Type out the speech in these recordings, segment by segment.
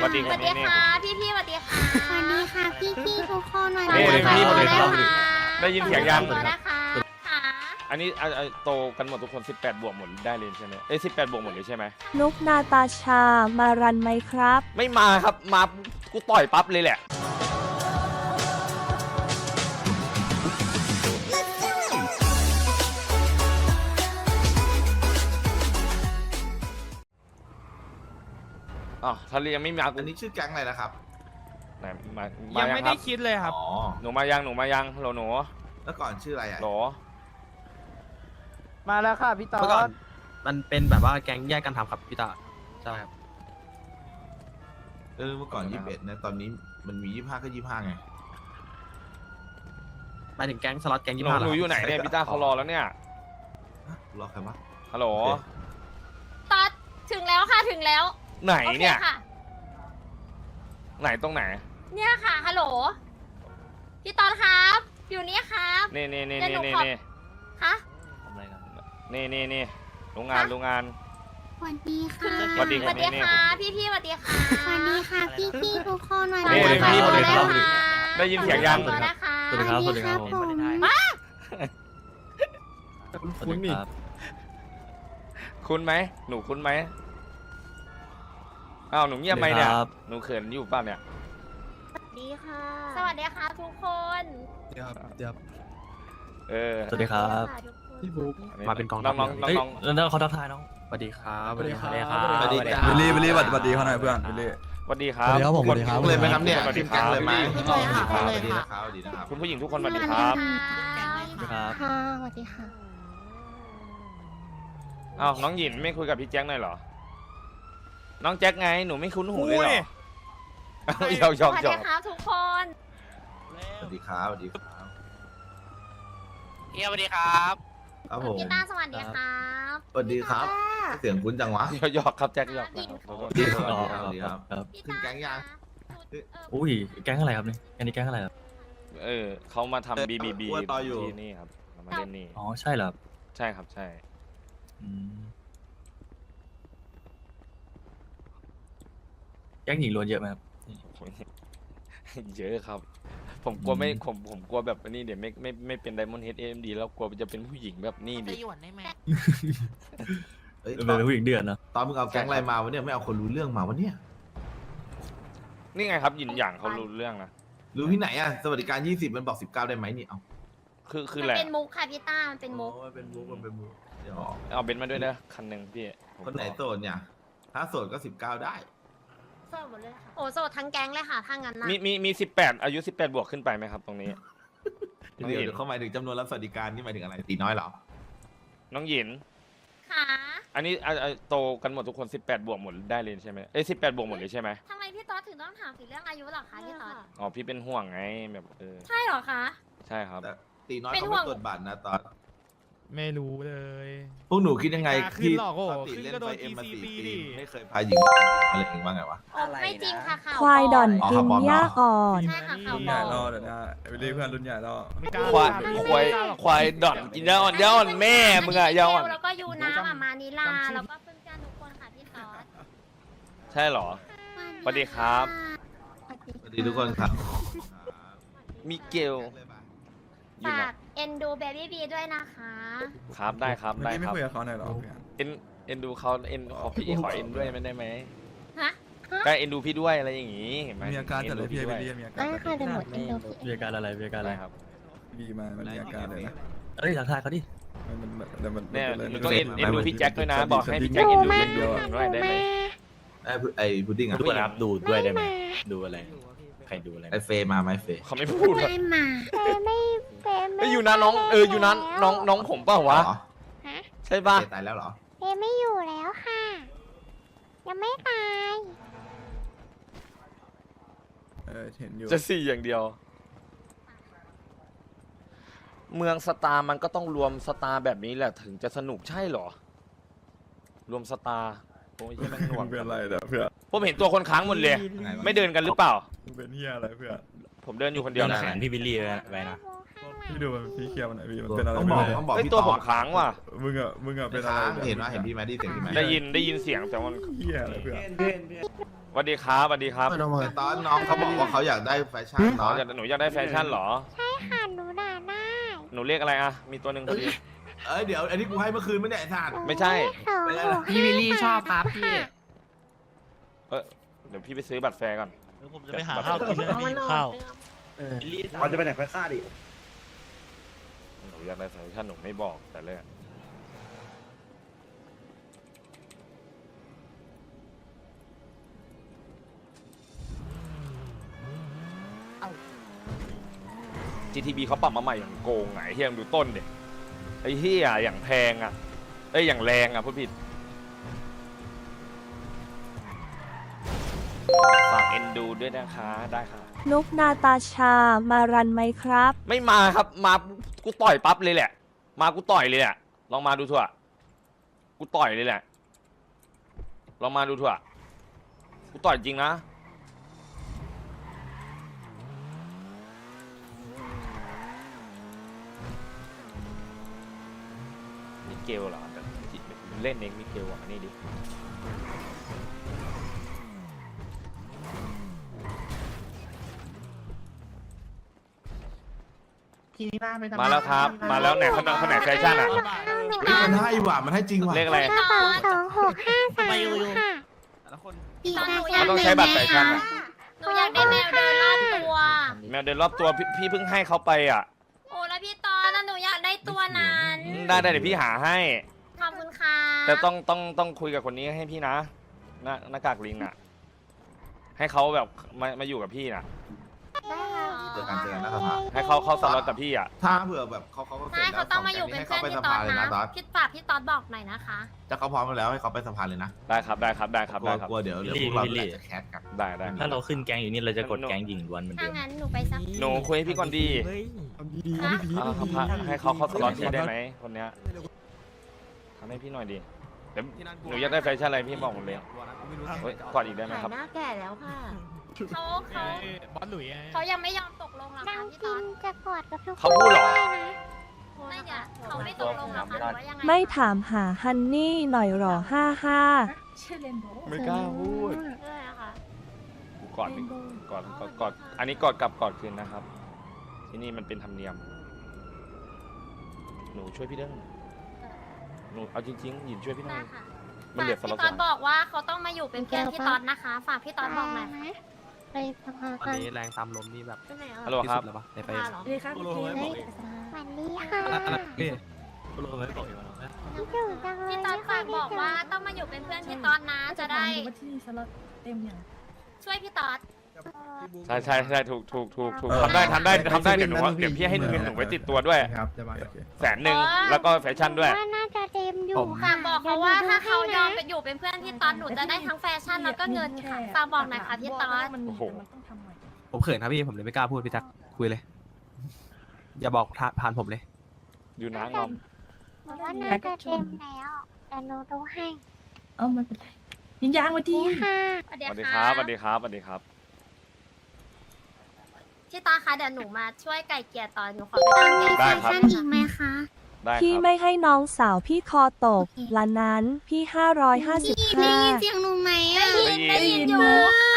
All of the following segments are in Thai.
สวัสดีสครัวับสดีค่ะพี่พี่ๆสวัสดีค่ะสวัสดีค่ะพี่พี่ๆทุกคนวันนี่นี้นี่ขอนี่โทษนี่ด้วยค่ะได้ยินเสียงยังขอโทษนะคะค่ะอันนี้อะอะโตกันหมดทุกคน 18 บวกหมดได้เลยใช่ไหมเอ้ย18 บวกหมดเลยใช่ไหมนุกนาตาชามารันไหมครับ ไม่มาครับมากูต่อยปั๊บเลยแหละ อ๋อทะเลยังไม่มากูอันนี้ชื่อแก๊งอะไรนะครับ ไหนมามายังยังไม่คได้รับคิดเลยครับ อ๋อ หนูมายังหนูมายังโหลหนูแล้วก่อนชื่ออะไรอะโหลมาแล้วค่ะพี่ตอเมื่อก่อน ดมันเป็นแบบว่าแก๊งแยกกันทำครับพี่ตาใช่ครับเออเมื่อก่อนยี่สิบเอ็ดนะ ตอนนี้มันมียี่ห้าก็ยี่ห้าไง หมายถึงแก๊งสล็อตแก๊งหยี่นูห้าหนูอยู่ไหนเนี่ยพี่ต้าเขารอแล้วเนี่ยฮะรอใครวะ ฮัลโหลโอเคตอดถึงแล้วค่ะถึงแล้ว ไหนโอเคเนี่ย ค่ะ ไหนตรงไหนเนี่ยค่ะ ฮัลโหล พี่ตอดครับ อยู่นี่ครับ นี่นี่นี่เดี๋ยวนี่หนูนี่ขอ นี่ฮะ ทำอะไรครับนี่นี่นี่โรงงานฮะ โรงงาน สวัสดีค่ะ สวัสดีสครับวัสดีค่ะ พี่พี่ๆสวัสดีค่ะสวัสดีค่ะ พี่พี่ๆทุกคนวันนี่นี้นี่ขอนี่โทษสวัสดีด้วยครับค่ะได้ยินเสียงยัง ขอโทษนะคะ สวัสดีครับ สวัสดีครับผม คุณนี่ คุ้นไหมหนูคุ้นไหม อ้าวหนูเงียบไหมเนี่ยหนูเขินอยู่ป่ะเนี่ยสวัสดีค่ะ สวัสดีค่ะทุกคนเออสวัสดีครับะทุกคนพี่บุ๊กมาเป็นกองน้องน้องน้องเฮ้ยน้อง แล้วเขาทักทายน้องสวัสดีครับสวัสดีครับ สวัสดีครับ วิลลี่วิลลี่สวัสดีเขาหน่อยเพื่อนวิลลี่สวัสดีครับสวัสดีครับผมสวัสดีครับ เลยไหมครับเนี่ยสวัสดีทีมคแก๊รังบเลยไหม สวัสดีค่ะสวัสดีนะครับสวัสดีนะครับ คุณผู้หญิงทุกคนสวัสดีครับสวัสดีครับ ค่ะสวัสดีค่ะ อ้าวน้องหยินไม่คุยกับพี่แจ็คหน่อยเหรอ น้องแจ็คไงหนูไม่คุ้นหูเลยเหรออ้าวหยอกหยสอกวัสหยดีอกค่ะทุกคนสวัสดีครับสวัสดีครับเฮียสวัสดีครับครับผมพี่ต้าสวัสดีครับสวัสดีครับ เสียงคุ้นจังวะหยอกหยอกครับแจ็คหยอกหยินขอโทษสวัสดีครับสวัสดีครับ ครับ พี่ขึ้นแก๊งยังเอ่ออุ้ยแก๊งอะไรครับเนี่ยอันนี้แก๊งอะไรครับเออเขามาทำบีบีบีอ้วนต่ออยู่ ที่นี่ครับเรามาเล่นนี่อ๋อใช่เหรอครับใช่ครับใช่อืม ก๊งหญิงล้วนเยอะไหมครับเยอะครับ ผมกลัวไม่อืมผมผมกลัวแบบนี้เดี๋ยวไม่ไม่ไม่เป็นไดมอนด์เฮดเอ็มดีแล้วกลัวจะเป็นผู้หญิงแบบนี้ดิเอ้ยเป็นผู้หญิงเดือดเนอะตอนมึงเอาแก๊งอะไรมาวะเนี่ยไม่เอาคนรู้เรื่องมาวะเนี่ย นี่ไงครับหยินหยางเขารู้เรื่องนะรู้ที่ไหนอะสวัสดิการยี่สิบมันบอกสิบเก้าได้ไหมนี่เอาคือคือมันแหละเป็นมุกค่ะพี่ต้ามันเป็นมุกอ๋อมันเป็นมุกมันเป็นมุกเดี๋ยวเอาเบนซ์มาด้วยนะคันหนึ่งพี่ผมคนไหนโสดเนี่ย ถ้าโสดก็สิบเก้าได้ โสดหมดเลยค่ะ โอ้โสดทั้งแก๊งเลยค่ะถ้างั้นนะมีมีมีสิบแปดอายุสิบแปดบวกขึ้นไปไหมครับ ตรงนี้เดี๋ยวเดี๋ยวเขาหมายถึงจำนวนรับสวัสดิการนี่หมายถึงอะไรตีน้อยเหรอน้องหยิน ค่ะอันนี้อะอะโตกันหมดทุกคนสิบแปดบวกหมดได้เลยใช่ไหมเอ้ยสิบแปดบวกหมดเลยใช่ไหมทำไมพี่ต๊อดถึงต้องถามถึงเรื่องอายุเหรอคะพี่ต๊อดอ๋อพี่เป็นห่วงไงแบบเออใช่เหรอคะ ใช่ครับแต่ตีน้อยเป็นเขาห่วไม่งตรวจบัตรนะตอน ไม่รู้เลย พวกหนูคิดยังไงกล้าขึ้นที่หรอกโอ้โหปกติขึ้นเล่นก็โดไฟนเอ็มมาสี่ TCP ปีดิไม่เคยพาหญิงอะไรอย่างว่าไงวะโอ้ไม่จริงค่ะข่าวควายด่อนอ๋อกิครันบผมหญ้าอ่อน ใช่ค่ะข่าวรุ่นบใหญ่อกรอเดี๋ยวนะวิลลี่เพื่อนรุ่นใหญ่รอไม่กล้าควายไม่ควายกล้หรอก ควายดอนกินยาอ่อนยาอ่อนแม่มึงอะยาอ่อน แล้วก็ยูน้ำอะมานิลาแล้วก็เพื่อนๆทุกคนค่ะพี่ต๊อดใช่เหรอ สวัสดีครับ สวัสดีทุกคนครับ มิเกล อยู่ไหนฝากเอ็นดูเบบี้บีด้วยนะคะ ครับได้ครับเมื่อได้กี้ไม่ครับ คุยกับเขาหน่อยเหรอเพื่อนเอ็นเอ็นดูเขาเอ็นขอพี่ขอเอ็นด้วยไม่ได้ไหมฮะ ก็เอ็นดูพี่ด้วยอะไรอย่างงี้เห็นไหมมีอาการจัดเลยพี่อ็นวิดูลลี่ด้วยมีอาการได้ค่ะเดี๋ยวหมดเอ็นโดฟิมีอาการอะไรมีอาการอะไรได้ครับ บีมามันมีอาการเลยนะเอ้ยทักทายเขาดิมันมันเดี๋ยวมันเนี่ยมัมันต้องเอ็นเอ็นดูพี่แจ็คด้วยนะบอกให้พี่แจ็คเอ็นดูเดียวด้วยได้ไหม ไอ้พุไอ้พุดดิ้งอะดูนะครับดูด้วยได้ไหมดูอะไร ใครดูอะไรไอ้เฟย์มาไหมเฟย์เขาไม่พูดหรอกไม่มาไม่เฟมเอ้ ยอยู่นะน้องเอออยู่นะน้องน้องผมเปล่าวะ เหรอใช่ป่ะเฟย์ตายแล้วเหรอเฟมไม่อยู่แล้วค่ะ ยังไม่ตายเออเห็นอยู่ จะสี่อย่างเดียว เมืองสตาร์มันก็ต้องรวมสตาร์แบบนี้แหละถึงจะสนุกใช่เหรอ รวมสตาร์โอ้ยยังแม่งหน่วงมึงเป็นอะไรเด้อเพื่อนผมเห็นตัวคนค้างหมดเลยยังไงวะไม่เดินกันหรือเปล่ามึงเป็นเฮียอะไรเพื่อนผมเดินอยู่คนเดียวนะ แขนพี่วิลลี่ไว้นะข้างใน พี่ดูมันพี่เคลียร์มันหน่อยพี่มันเป็นอะไรต้องบอกไม่รู้ต้องบอกเฮ้ยพี่ตัวต๊ผอมดค้างว่ะ มึงอะมึงอะเป็นเป็นอะไรเห็นว่าเห็นพี่ไหมได้เสียงพี่ไหมได้ยินได้ยินเสียงแต่มันเฮียอะไรเพื่อนสวัสดีครับสวัสดีครับแต่ตอนน้องเขาบอกว่าเขาอยากได้แฟชั่นอ๋อเนาะอยากหนูอยากได้แฟชั่นเหรอค่ะหนูด่าได้หนูเรียกอะไรอะมีตัวหนึ่งพอดีเอ้ยเดี๋ยวอันนี้กูให้เมื่อคืนไม่ได้ไอ้สัตว์ ไม่ใช่ สองหกพี่วิลลี่ชอบครับพี่เออเดี๋ยวพี่ไปซื้อบัตรแฟร์ก่อนผมจะไปหาข้าวกินแล้วไม่มีข้าวเขาจะไปไหนไปฆ่าดิ หนูอยากได้แฟชั่นหนูไม่บอกแต่แรกจีทีบีเขาปรับมาใหม่อย่างโกงไงเฮียมงดูต้นเด็ไอ้เฮียอย่างแพงอะเอ้ยอย่างแรงอะพูดผิด ดูด้วยนะคะได้ค่ะ นุกนาตาชามารันไหมครับ ไม่มาครับมากูต่อยปั๊บเลยแหละ มากูต่อยเลยแหละลองมาดูเถอะกูต่อยเลยแหละลองมาดูเถอะกูต่อยจริงนะมิเกลเหรอแต่เล่นเองมิเกลอะนี่ดิ มาแล้วครับ มาแล้วไหนคนไหนคนไหนแฟชั่นอะ เฮ้ยมันให้ว่ะมันให้จริงว่ะเลขอะไร กระเป๋าสองหกห้าสามค่ะแต่ละคนอีกตอนหนูนะอยากมันต้องใช้บัตรแฟชั่นอะ หนูอยากได้แมวเดินรอบตัว แมวเดินรอบตัวพี่พี่เพิ่งให้เขาไปอะโอ้แล้วพี่ตอนน่ะหนูอยากได้ตัวนั้นได้ได้เดี๋ยวพี่หาให้ ขอบคุณค่ะแต่ต้องต้องต้องคุยกับคนนี้ให้พี่นะหน้าหน้ากากลิงอะ ให้เขาแบบมามาอยู่กับพี่น่ะ เจอกันเจอกันหน้าสภาให้เขาเข้าสล็อตกับพี่อะ ถ้าเผื่อแบบเขาเขาก็เสร็ใช่จแล้วเขาต้องมาอยู่เป็นให้เพื่เขาอนไปพี่สตอภานเลยนะนะตอนพี่ฝากพี่ตอนบอกหน่อยนะคะถ้าเขาพร้อมแล้วให้เขาไปสภาเลยนะได้ครับได้ครับได้ครับกลัวได้ครับกลัวเดี๋ยวเดี๋ยวพวกเราอาจจะแคสกันได้ได้ถ้าเราขึ้นแก๊งอยู่นี่เราจะกดแก๊งหญิงล้วนเหมือนถ้าเดิมงั้นหนูไปสัก หนูคุยให้พี่ก่อนดีทำดีๆฮะพี่พีเอาพี่เขาพีพาให้เขาเข้าสล็อตพี่ได้ไหมคนเนี้ยทำให้พี่หน่อยดีเดี๋ยวหนูอยากได้แฟชั่นอะไรพี่บอกผมเลยเฮ้ยกอดอีกได้ไหมครับหน้าแก่แล้วค่ะ เขาเขาบอสหลุยไงเขายังไม่ยอมตกลงหรอกนางค่ะพี่ตกิอนนจะกอดกับทุกคนเขาพูดเหรอ ได้นะไม่อยากเขาไม่ตกลงหรอกค่ะหรือว่ายังไงไม่ถามหาฮันนี่หน่อยหรอห้าห้า ไม่กล้าพูดด้วยนะคะกอดดิกอดกอดกอดอันนี้กอดกลับกอดคืนนะครับ ที่นี่มันเป็นธรรมเนียม หนูช่วยพี่เด้งหนูเอาจริงๆหยินช่วยพี่หน่ได้อยค่ะมันเหลือสฝากล็อตพี่ตสออนงบอกว่าเขาต้องมาอยู่เป็นเพื่อนพี่ตอนนะคะ ฝากพี่ตอนบอกหน่อย นะ ไปสภาวันกันนี้แรงตามลมนี่แบบไปไหนอะฮัลโหลครับที่สุดแล้วปะในไฟพาเหรอสวัสดีค่ะพี่โลไม่บอกอีกแล้วนะคิดถึงจังเลยพี่ตอนฝากบอกว่าต้องมาอยู่เป็นเพื่อนพี่ตอนนะจะได้ช่วยพี่ตอน ใช่ใช่ใช่ถูกถูกถูกถูกทำได้ทำได้ทำได้เดี๋ยวหนูว่าเดี๋ยวพี่ให้เงินหนูไว้ติดตัวด้วย ครับจะมาโอเคแสนหนึ่งแล้วก็แฟชั่นด้วย ว่าน่าจะเต็มอยู่ผมค่ะฝากบอกเขาว่าถ้าเขายอมไปอยู่เป็นเพื่อนพี่ตอนหนูจะได้ทั้งแฟชั่นแล้วก็เงินค่ะฝากบอกหน่อยค่ะพี่ตอน โอ้โห ผมเขินครับพี่ผมเลยไม่กล้าพูดพี่ตักคุยเลย อย่าบอกทาผ่านผมเลย อยู่นะงอมบอกว่าน่าจะเต็มแล้วแต่หนูดูให้เอาไม่เป็นไรยิงยางมาดี นี่ค่ะ สวัสสดีวัสดีคค่ะรับสวัสดีครับสวัสดีครับ พี่ตอนคะเดี๋ยวหนูมาช่วยไก่เกลี่ยตอนหนูขอไปตามแกได้แฟครับ ชั่นอีกไหมคะ ได้คพี่รับ ไม่ให้น้องสาวพี่คอตกละนั้นพี่ห้าร้อยห้าสิบห้าเสียงหนูไหมได้ยินได้ยินอยู่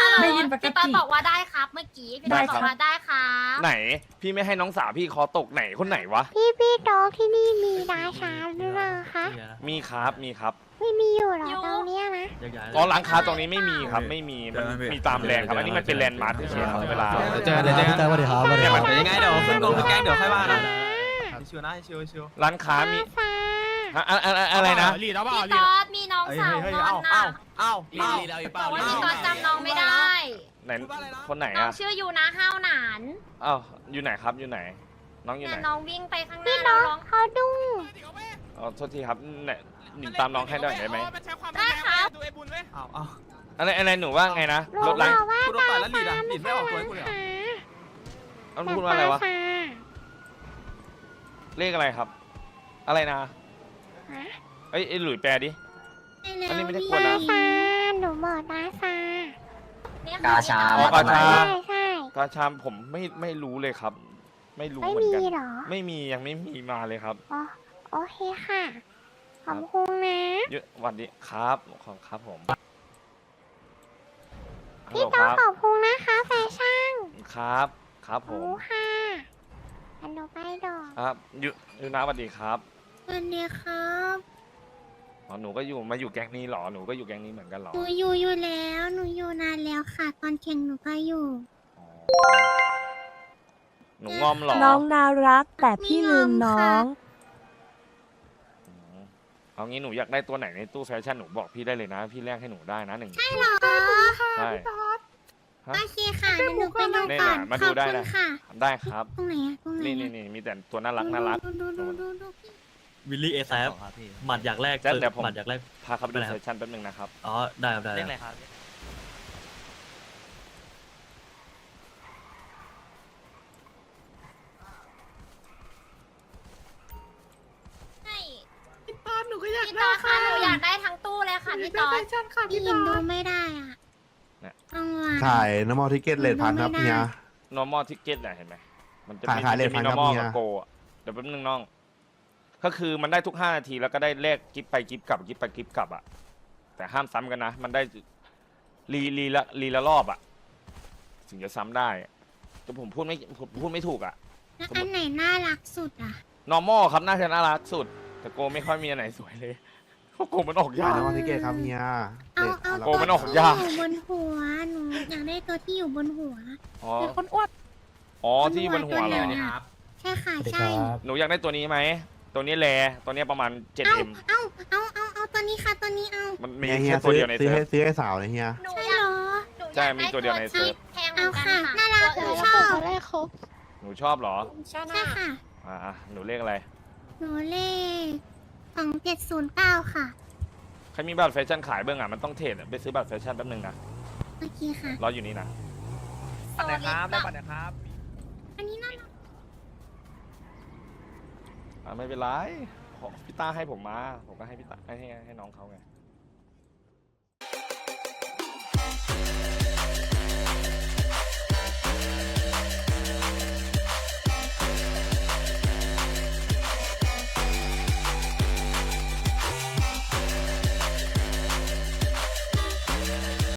ฮัลโหลได้ยินปกติ พี่ตอนบอกว่าได้ครับเมื่อกี้พี่ตอนบอกว่าได้ครับไหน พี่ไม่ให้น้องสาวพี่คอตกไหนคนไหนวะ พี่พี่โต๊ะที่นี่มีดาชาหรือเปล่าคะ มีครับมีครับ ไม่มีอยู่เหรอตรงเนี้ยนะ อ๋อร้านค้าตรงนี้ไม่มีครับ ไม่มีมันมีตามแลนด์ครับอันนี้มันเป็นแลนด์มาร์คเฉยๆครับเวลาเจอกันเลยเจอกันสวัสดีครับสวัสดีครับเดี๋ยวยังไงเดี๋ยวขึ้นกองขึ้นแก๊งเดี๋ยวค่อยว่ากันชิวๆนะชิวๆชิวร้านค้ามีซาฮะอะอะอะอะไรนะ ลีดเอาเปล่าพี่ลีตดอนมีน้องเฮ้ยสาวเฮ้ยงอเอ้านน่ะเอ้าเอ้าลีดลีดเอาอีกเปบล่าอกว่าลีพี่ดตอนจำน้องไม่ได้ ไหน คนไหนน้องอะชื่อยูนะห้าวหนานอ้าวอยู่ไหนครับอยู่ไหน น้องอยู่ไหนแต่น้องวิ่งไปข้างหพี่น้าน้แล้อวร้องงเขาดุ้งอ๋อโทษทีครับไหน หนิงตามน้องให้ได้ไหมได้ครับเอ้าเอ้าอะไรอะไรหนูว่าไงนะหนูรถล้างบอกว่าพูดว่าไปแล้วลีดอะลีดไม่ออกตัวให้กูเลยเหรอต้องพูดว่าอะไรวะซาเลขอะไรครับ อะไรนะฮะเอ้ยไอ้หลุยแปลดิอันนี้ไม่ได้กวนดานะซาหนูบอกดาซาเนี่ยกาชาอ๋อกาชาใช่ใช่กาชามผมไม่ไม่รู้เลยครับ ไม่รู้ไม่เหมือนมีกันเหรอ ไม่มียังไม่มีมาเลยครับอ๋อโอเคค่ะ ขอบคุณนะ เยอะวันนี้ครับขอบครับผมฮัลพี่โหลต้คองรับ ขอบคุณนะคะแฟชั่นครับ ครับผโอ้มค่ะอันโนไปดอกครับยูยูนาสวัสดีครับสวัสดีครับอ๋อหนูก็อยู่มาอยู่แก๊งนี้เหรอหนูก็อยู่แก๊งนี้เหมือนกันเหรอหนูอยู่อยู่แล้ว หนูอยู่นานแล้วค่ะ ตอนแข่งหนูก็อยู่ อ๋อหนูงอมเหรอน้องน่ารักแต่พี่ลืมน้องอืม เอางี้หนูอยากได้ตัวไหนในตู้แฟชั่นหนูบอกพี่ได้เลยนะ พี่แลกให้หนูได้นะหนึ่งใช่เหรอใช่ฮะโอเคค่ะเดี๋ยวหนูไปดูนี่ก่อนน่ะมาขดูอบได้คุณนะ ค่ะ ได้ครับ ตรงไหนอะตรงไหนนี่อะนี่นี่มีแต่ตัวน่ารักน่ารัก ดูดูดูดูดูพี่วิลลี่เอซฟหมัดอยากแรกแจ็คเดี๋ยวผม หมัดอยากแรก พาเขาไปดูได้ครับแฟชั่นแป๊บนึงนะครับ อ๋อ ได้ครับได้เรียกอะไรครับ พี่ตได้อนค่ะหนูอยากได้ทั้งตู้เลยค่ะพี่ตอนแฟชั่นค่ะพี่พี่ตยิอนดูนไม่ได้อะเนี่ยต้องวางขายน้ำมอทิเก็ตเลทพันครับไม่ได้เฮีย normal ticket น่ะเห็นไหมมันจะขายมีขายมันจะมีเลทพันครับ normal เฮียกับ go อะเดี๋ยวแป๊บนึงน้อง ก็คือมันได้ทุก 5 นาทีแล้วก็ได้เลขกิฟไปกิฟกลับกิฟไปกิฟกลับอะแต่ห้ามซ้ำกันนะ มันได้รีรีละรีละรอบอะถึงจะซ้ำได้แต่ผมพูดไม่ผมพูดไม่ถูกอะ แล้วอันไหนน่ารักสุดอะ normal ครับน่าจะน่ารักสุด แต่โกไม่ค่อยมีอันไหนสวยเลยเพราะโกมันออกยากน้ำมอทิเก็ตครับเฮียเอาเลทเอาพันโอ้ตัวมันออกที่ยากอยู่บนหัวหนูอยากได้ตัวที่อยู่บนหัว อ๋อเป็นคนอ้วนอ๋อที่บนหัวเหรตัวอไหนอะใช่ค่ะใช่หนูอยากได้ตัวนี้ไหม ตัวนี้แลตัวนี้ประมาณ เอา 7m เอาเอาเอาเอาตัวนี้ค่ะตัวนี้เอามันมีเฮียแค่ตัวเดียวในซื้อเซิให้ร์ฟ ซื้อให้สาวเลยเฮีย หนูใช่อยาเหรกอหนูอใช่ยากมีได้ตัวเดียวในเซิร์ฟ แพงเหมือนกันเอาค่ะน่ารักตัวอื่นชอบ หนูชอบเหรอ ใช่ใช่ค่ะอ่า หนูเลขอะไร หนูเลขสองเจ็ดศูนย์เก้าค่ะ ใครมีบัตรแฟชั่นขายเบื้องอะมันต้องเทรดอะไปซื้อบัตรแฟชั่นแป๊บนึงนะโอเคค่ะ รออยู่นี่นะโซลิดได้อะปันนะครับอันนี้น่ารักอ่าไม่เป็นไรขอพี่ต้าให้ผมมา ผมก็ให้พี่ต้าให้ให้ให้น้องเขาไง